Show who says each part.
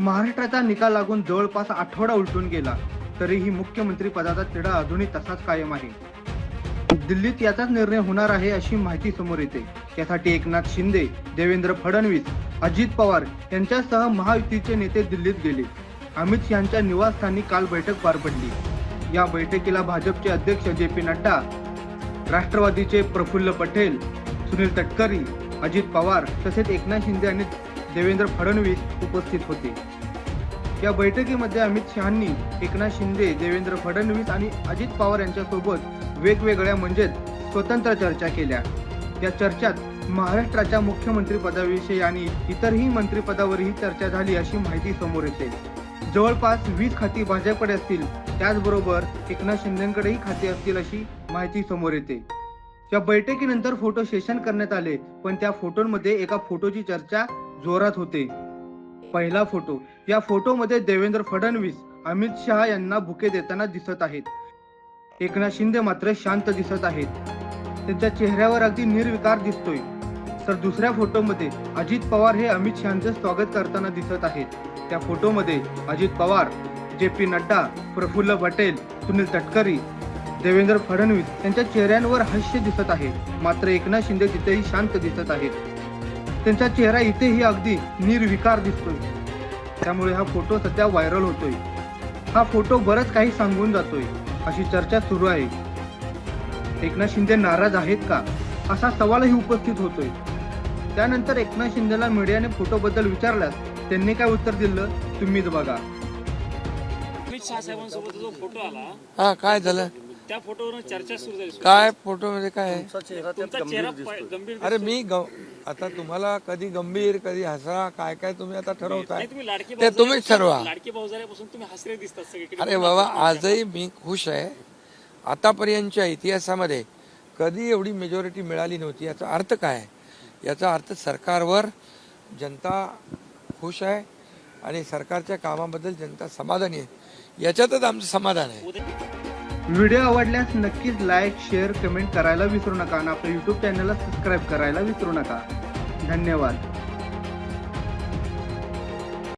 Speaker 1: महाराष्ट्राचा निकाल लागून जवळपास आठवडा उलटून गेला तरीही मुख्यमंत्री पदाचा तिढा अजूनही तसाच कायम आहे. दिल्लीत याचाच निर्णय होणार आहे अशी माहिती समोर येते. यासाठी एकनाथ शिंदे देवेंद्र फडणवीस अजित पवार यांच्यासह महायुतीचे नेते दिल्लीत गेले. अमित यांच्या निवासस्थानी काल बैठक पार पडली. या बैठकीला भाजपचे अध्यक्ष जे पी नड्डा राष्ट्रवादीचे प्रफुल्ल पटेल सुनील तटकरी अजित पवार तसेच एकनाथ शिंदे आणि देवेंद्र फडणवीस उपस्थित होते. या बैठकीमध्ये अमित शहांनी एकनाथ शिंदे देवेंद्र फडणवीस आणि अजित पवार यांच्यासोबत वेगवेगळ्या म्हणजेच स्वतंत्र चर्चा केल्या. या चर्चात महाराष्ट्राच्या मुख्यमंत्री पदाविषयी आणि इतरही मंत्रिपदावरही चर्चा झाली अशी माहिती समोर येते. जवळपास वीस खाती भाजपकडे असतील त्याचबरोबर एकनाथ शिंदेकडेही खाती असतील अशी माहिती समोर येते. या बैठकीनंतर फोटो सेशन करण्यात आले पण त्या फोटोंमध्ये एका फोटोची चर्चा जोरात होते. पहिला फोटो. या फोटोमध्ये देवेंद्र फडणवीस अमित शहा यांना बुके देताना दिसत आहेत. एकनाथ शिंदे मात्र शांत दिसत आहेत. त्यांच्या चेहऱ्यावर अगदी निर्विकार दिसतोय. तर दुसऱ्या फोटोमध्ये अजित पवार हे अमित शहाचे स्वागत करताना दिसत आहेत. त्या फोटोमध्ये अजित पवार जे पी नड्डा प्रफुल्ल पटेल सुनील तटकरी देवेंद्र फडणवीस यांच्या चेहऱ्यांवर हास्य दिसत आहे. मात्र एकनाथ शिंदे तिथेही शांत दिसत आहेत. त्यांचा चेहरा इथेही अगदी निर्विकार दिसतोय. त्यामुळे हा फोटो सध्या व्हायरल होतोय. हा फोटो बरंच काही सांगून जातोय अशी चर्चा सुरू आहे. एकनाथ शिंदे नाराज आहेत का? असा सवालही उपस्थित होतोय. त्यानंतर एकनाथ शिंदेला मीडियाने फोटोबद्दल विचारल्यास त्यांनी काय उत्तर दिलं? तुम्हीच बघा.
Speaker 2: अमित शहा साहेबांसोबत जो फोटो आला
Speaker 3: हा काय झालं?
Speaker 2: त्या फोटोवरून चर्चा सुरू झाली.
Speaker 3: काय फोटो मध्ये काय? आहे?
Speaker 2: तुमचा चेहरा प- गंभीर
Speaker 3: अरे मी ग- आता तुम्हाला कधी गंभीर कधी हसरा काय काय तुम्ही आता ठरवताय?
Speaker 2: नाही तुम्ही लाडकी
Speaker 3: ते तुम्हीच ठरवा.
Speaker 2: लाडकी भाऊजाऱ्यापासून तुम्ही हसरे दिसतात सगळीकडे.
Speaker 3: अरे बाबा आजही मी खुश आहे. आतापर्यंतच्या इतिहासामध्ये कधी एवढी मेजॉरिटी मिळाली नव्हती. याचा अर्थ काय आहे? याचा अर्थ सरकारवर जनता खुश आहे आणि सरकारच्या कामाबद्दल जनता समाधानी आहे. याच्यातच आमचं समाधान आहे.
Speaker 2: उद्या-
Speaker 1: व्हिडिओ आवडल्यास नक्कीच लाईक शेअर कमेंट करायला विसरू नका आणि आपल्या युट्यूब चॅनलला सबस्क्राईब करायला विसरू नका. धन्यवाद.